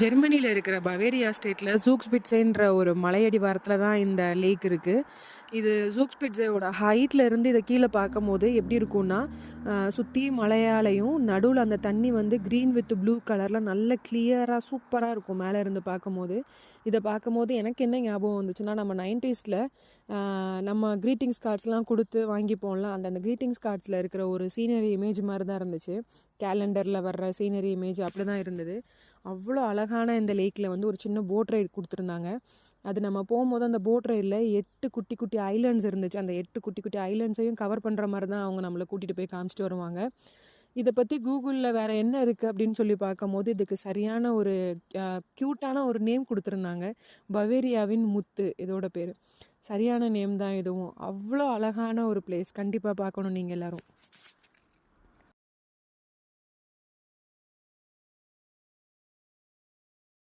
ஜெர்மனியில் இருக்கிற பவேரியா ஸ்டேட்டில் ஜூக்ஸ்பிட்ஸேன்ற ஒரு மலையடிவாரத்தில் தான் இந்த லேக் இருக்குது இது ஜூக்ஸ்பிட்ஸேவோட ஹைட்டில் இருந்து இதை கீழே பார்க்கும்போது எப்படி இருக்கும்னா சுற்றி மலையாலையும் நடுவில் அந்த தண்ணி வந்து க்ரீன் வித் ப்ளூ கலரில் நல்ல கிளியராக சூப்பராக இருக்கும் மேலே இருந்து பார்க்கும்போது. இதை பார்க்கும்போது எனக்கு என்ன ஞாபகம் வந்துச்சுன்னா நம்ம நைன்டிஸில் நம்ம க்ரீட்டிங்ஸ் கார்ட்ஸ்லாம் கொடுத்து வாங்கிப்போம்ல அந்த அந்த க்ரீட்டிங்ஸ் கார்ட்ஸில் இருக்கிற ஒரு சீனரி இமேஜ் மாதிரி தான் இருந்துச்சு. கேலண்டரில் வர்ற சீனரி இமேஜ் அப்படி தான் இருந்தது. அவ்வளோ அழகான இந்த லேக்கில் வந்து ஒரு சின்ன போட் ரைடு கொடுத்துருந்தாங்க. அது நம்ம போகும்போது அந்த போட் ரைடில் எட்டு குட்டி குட்டி ஐலாண்ட்ஸ் இருந்துச்சு. அந்த எட்டு குட்டி குட்டி ஐலாண்ட்ஸையும் கவர் பண்ணுற மாதிரி தான் அவங்க நம்மளை கூட்டிகிட்டு போய் காமிச்சிட்டு வருவாங்க. இதை பற்றி கூகுளில் வேறு என்ன இருக்குது அப்படின்னு சொல்லி பார்க்கும்போது இதுக்கு சரியான ஒரு க்யூட்டான ஒரு நேம் கொடுத்துருந்தாங்க. பவேரியாவின் முத்து இதோட பேர். சரியான நேம் தான் இதுவும். அவ்வளோ அழகான ஒரு பிளேஸ் கண்டிப்பாக பார்க்கணும் நீங்கள் எல்லோரும்.